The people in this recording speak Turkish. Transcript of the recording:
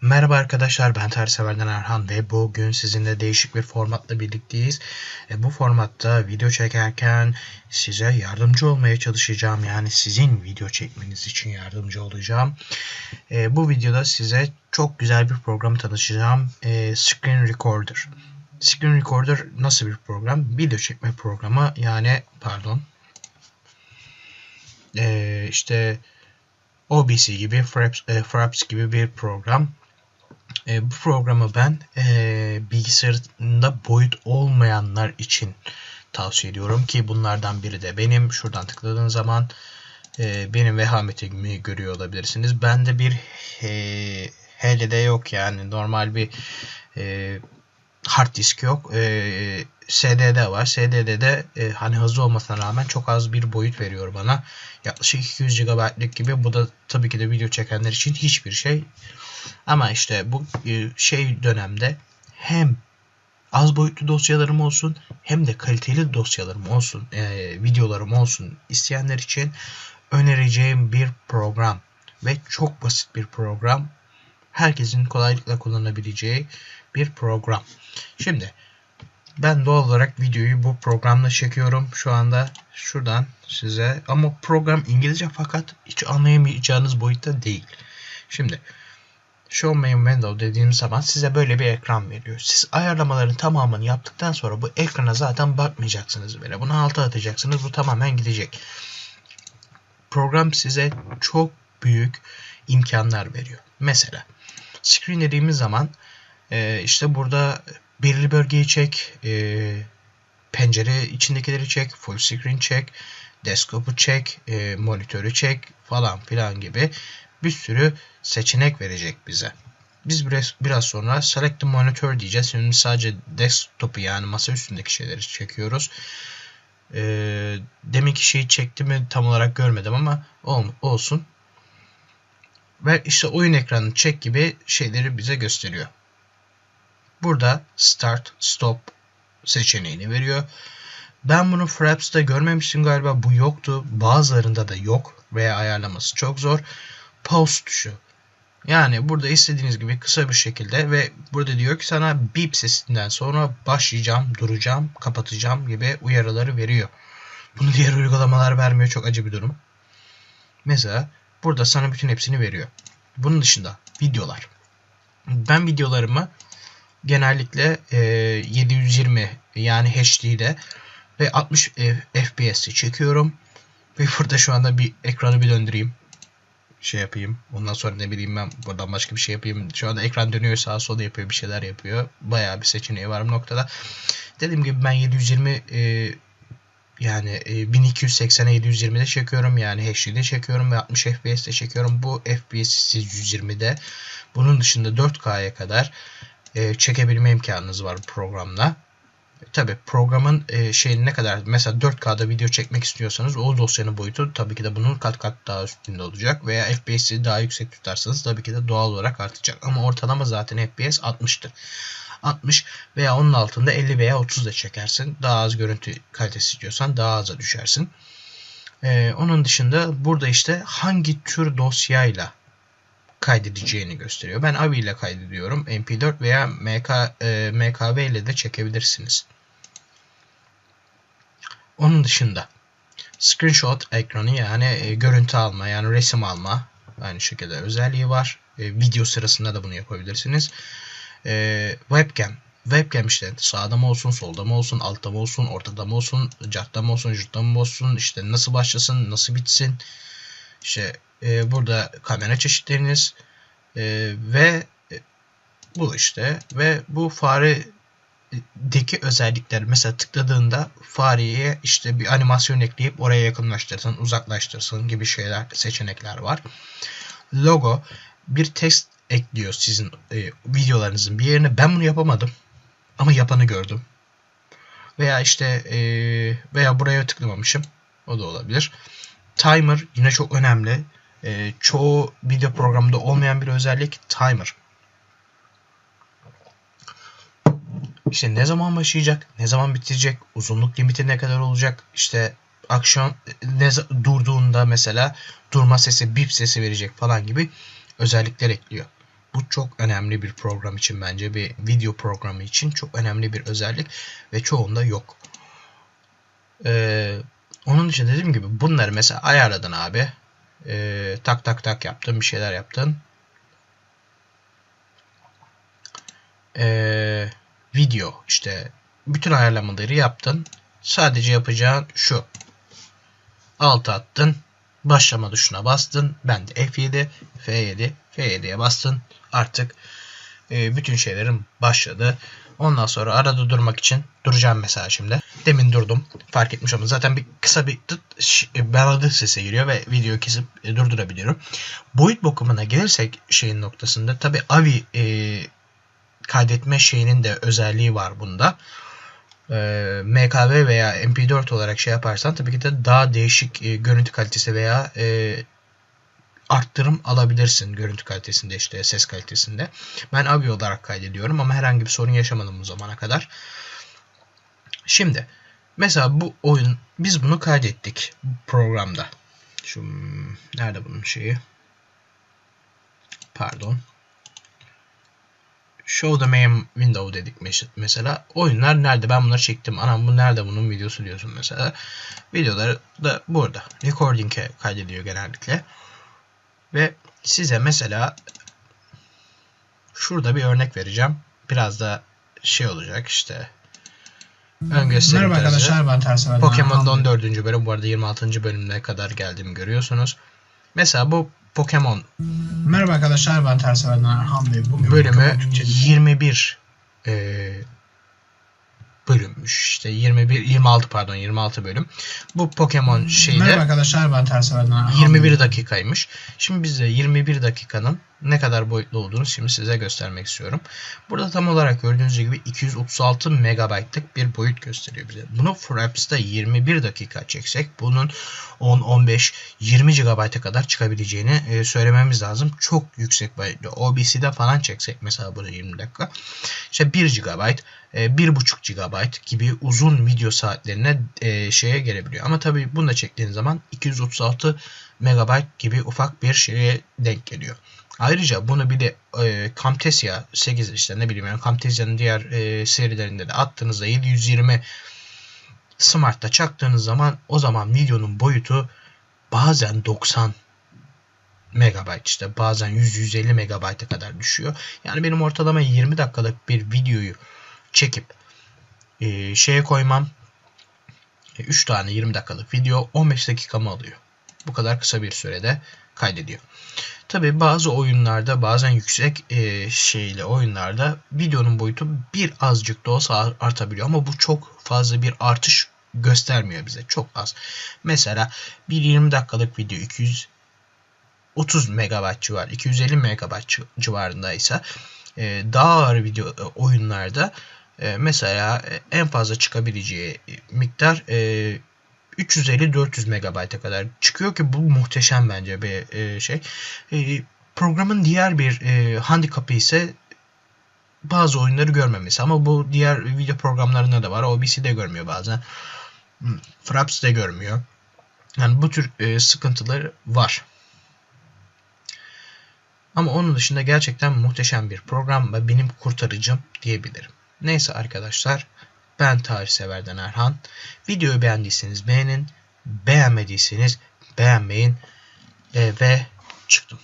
Merhaba arkadaşlar ben Tersever'den Erhan ve bugün sizinle değişik bir formatla birlikteyiz. E, bu formatta video çekerken size yardımcı olmaya çalışacağım. Yani sizin video çekmeniz için yardımcı olacağım. E, bu videoda size çok güzel bir program tanışacağım. E, Screen Recorder. Screen Recorder nasıl bir program? Video çekme programı yani pardon. E, işte OBS gibi, Fraps, e, Fraps gibi bir program. E, bu programı ben e, bilgisayarında boyut olmayanlar için tavsiye ediyorum ki bunlardan biri de benim. Şuradan tıkladığın zaman e, benim vehametimi görüyor olabilirsiniz. Bende bir e, HDD yok yani normal bir e, hard disk yok. E, SDD var. SDD'de e, hani hızlı olmasına rağmen çok az bir boyut veriyor bana. Yaklaşık 200 GB'lık gibi. Bu da tabii ki de video çekenler için hiçbir şey. Ama işte bu e, şey dönemde hem az boyutlu dosyalarım olsun hem de kaliteli dosyalarım olsun, e, videolarım olsun isteyenler için önereceğim bir program ve çok basit bir program. Herkesin kolaylıkla kullanabileceği bir program. Şimdi ben doğal olarak videoyu bu programla çekiyorum şu anda şuradan size ama program İngilizce fakat hiç anlayamayacağınız boyutta değil. Şimdi Show Main Window dediğimiz zaman size böyle bir ekran veriyor. Siz ayarlamaların tamamını yaptıktan sonra bu ekrana zaten bakmayacaksınız bile. Bunu alta atacaksınız. Bu tamamen gidecek. Program size çok büyük imkanlar veriyor. Mesela screen dediğimiz zaman işte burada belirli bölgeyi çek, e, pencere içindekileri çek, full screen çek, desktop'u çek, e, monitörü çek falan filan gibi bir sürü seçenek verecek bize. Biz biraz, sonra select the monitor diyeceğiz. Şimdi sadece desktop'u yani masa üstündeki şeyleri çekiyoruz. Ee, deminki şeyi çekti mi tam olarak görmedim ama ol, olsun. Ve işte oyun ekranını çek gibi şeyleri bize gösteriyor. Burada start, stop seçeneğini veriyor. Ben bunu Fraps'ta görmemiştim galiba. Bu yoktu. Bazılarında da yok veya ayarlaması çok zor. Pause tuşu. Yani burada istediğiniz gibi kısa bir şekilde ve burada diyor ki sana beep sesinden sonra başlayacağım, duracağım, kapatacağım gibi uyarıları veriyor. Bunu diğer uygulamalar vermiyor. Çok acı bir durum. Mesela burada sana bütün hepsini veriyor. Bunun dışında videolar. Ben videolarımı genellikle e, 720 yani HD'de ve 60 FPS'te çekiyorum. Ve burada şu anda bir ekranı bir döndüreyim şey yapayım. Ondan sonra ne bileyim ben buradan başka bir şey yapayım. Şu anda ekran dönüyor sağa sola yapıyor bir şeyler yapıyor. Bayağı bir seçeneği var bu noktada. Dediğim gibi ben 720 e, yani e, 1280'e 720'de çekiyorum. Yani HD'de çekiyorum ve 60 FPS'te çekiyorum. Bu FPS'i 120'de. Bunun dışında 4K'ya kadar e, çekebilme imkanınız var bu programda. Tabi programın e, şeyini ne kadar mesela 4K'da video çekmek istiyorsanız o dosyanın boyutu tabii ki de bunun kat kat daha üstünde olacak veya FPS'i daha yüksek tutarsanız tabii ki de doğal olarak artacak ama ortalama zaten FPS 60'tır. 60 veya onun altında 50 veya 30 da çekersin. Daha az görüntü kalitesi istiyorsan daha aza düşersin. Ee, onun dışında burada işte hangi tür dosyayla kaydedeceğini gösteriyor. Ben AVI ile kaydediyorum. MP4 veya MK, e, MKV ile de çekebilirsiniz. Onun dışında screenshot ekranı yani e, görüntü alma yani resim alma aynı şekilde özelliği var. E, video sırasında da bunu yapabilirsiniz. E, webcam webcam işte sağda mı olsun, solda mı olsun, altta mı olsun, ortada mı olsun, cartta mı olsun, jutta mı olsun, işte nasıl başlasın, nasıl bitsin. İşte e, burada kamera çeşitleriniz e, ve e, bu işte ve bu fare deki özellikler mesela tıkladığında fareye işte bir animasyon ekleyip oraya yakınlaştırsın, uzaklaştırsın gibi şeyler, seçenekler var. Logo bir text ekliyor sizin e, videolarınızın bir yerine. Ben bunu yapamadım ama yapanı gördüm. Veya işte e, veya buraya tıklamamışım. O da olabilir. Timer yine çok önemli. E, çoğu video programında olmayan bir özellik timer. İşte ne zaman başlayacak, ne zaman bitecek, uzunluk limiti ne kadar olacak, işte aksiyon ne durduğunda mesela durma sesi, bip sesi verecek falan gibi özellikler ekliyor. Bu çok önemli bir program için bence bir video programı için çok önemli bir özellik ve çoğunda yok. Ee, onun için dediğim gibi bunları mesela ayarladın abi. Ee, tak tak tak yaptın bir şeyler yaptın. Ee, video işte bütün ayarlamaları yaptın. Sadece yapacağın şu. Alt attın. Başlama tuşuna bastın. Ben de F7, F7, F7'ye bastın. Artık e, bütün şeylerim başladı. Ondan sonra arada durmak için duracağım mesela şimdi. Demin durdum. Fark etmiş ama zaten bir kısa bir tıt e, baladı sesi giriyor ve videoyu kesip e, durdurabiliyorum. Boyut bakımına gelirsek şeyin noktasında tabi AVI e, kaydetme şeyinin de özelliği var bunda. E, MKV veya MP4 olarak şey yaparsan tabii ki de daha değişik e, görüntü kalitesi veya e, arttırım alabilirsin görüntü kalitesinde işte ses kalitesinde. Ben AVI olarak kaydediyorum ama herhangi bir sorun yaşamadım bu zamana kadar. Şimdi mesela bu oyun biz bunu kaydettik programda. Şu nerede bunun şeyi? Pardon. Show the main window dedik mesela. Oyunlar nerede? Ben bunları çektim. Anam bu nerede bunun videosu diyorsun mesela. Videoları da burada. Recording'e kaydediyor genellikle. Ve size mesela şurada bir örnek vereceğim. Biraz da şey olacak işte. Ön gösterim Merhaba arkadaşlar ben Tersi Pokemon'da 14. bölüm bu arada 26. bölümüne kadar geldiğimi görüyorsunuz. Mesela bu Pokemon Merhaba arkadaşlar ben Tersi Erhan Bey. Bugün bölümü 21 e, bölümmüş. İşte 21 26 pardon 26 bölüm. Bu Pokemon şeyde Merhaba arkadaşlar ben Ters Erhan 21 dakikaymış. Şimdi bize 21 dakikanın ne kadar boyutlu olduğunu şimdi size göstermek istiyorum. Burada tam olarak gördüğünüz gibi 236 megabaytlık bir boyut gösteriyor bize. Bunu Fraps'ta 21 dakika çeksek bunun 10, 15, 20 GB'a kadar çıkabileceğini e, söylememiz lazım. Çok yüksek boyutlu. OBC'de falan çeksek mesela bunu 20 dakika. İşte 1 GB, 1.5 GB gibi uzun video saatlerine e, şeye gelebiliyor. Ama tabii bunu da çektiğiniz zaman 236 MB gibi ufak bir şeye denk geliyor. Ayrıca bunu bir de e, Camtasia 8 işte ne bileyim Camtasia'nın diğer e, serilerinde de attığınızda 720 Smart'ta çaktığınız zaman o zaman videonun boyutu bazen 90 megabayt işte bazen 100-150 megabayta kadar düşüyor. Yani benim ortalama 20 dakikalık bir videoyu çekip e, şeye koymam 3 e, tane 20 dakikalık video 15 dakikamı alıyor. Bu kadar kısa bir sürede kaydediyor. Tabi bazı oyunlarda bazen yüksek e, şeyli oyunlarda videonun boyutu bir azıcık da olsa artabiliyor ama bu çok fazla bir artış göstermiyor bize. Çok az. Mesela bir 20 dakikalık video 230 MB civar, 250 MB civarındaysa e, daha ağır video e, oyunlarda e, mesela e, en fazla çıkabileceği miktar 350-400 MB'a kadar çıkıyor ki bu muhteşem bence bir e, şey. E, programın diğer bir e, handikapı ise bazı oyunları görmemesi ama bu diğer video programlarında da var. OBC de görmüyor bazen. Fraps de görmüyor. Yani bu tür e, sıkıntıları var. Ama onun dışında gerçekten muhteşem bir program ve benim kurtarıcım diyebilirim. Neyse arkadaşlar ben tarih severden Erhan. Videoyu beğendiyseniz beğenin. Beğenmediyseniz beğenmeyin. E, ve çıktım.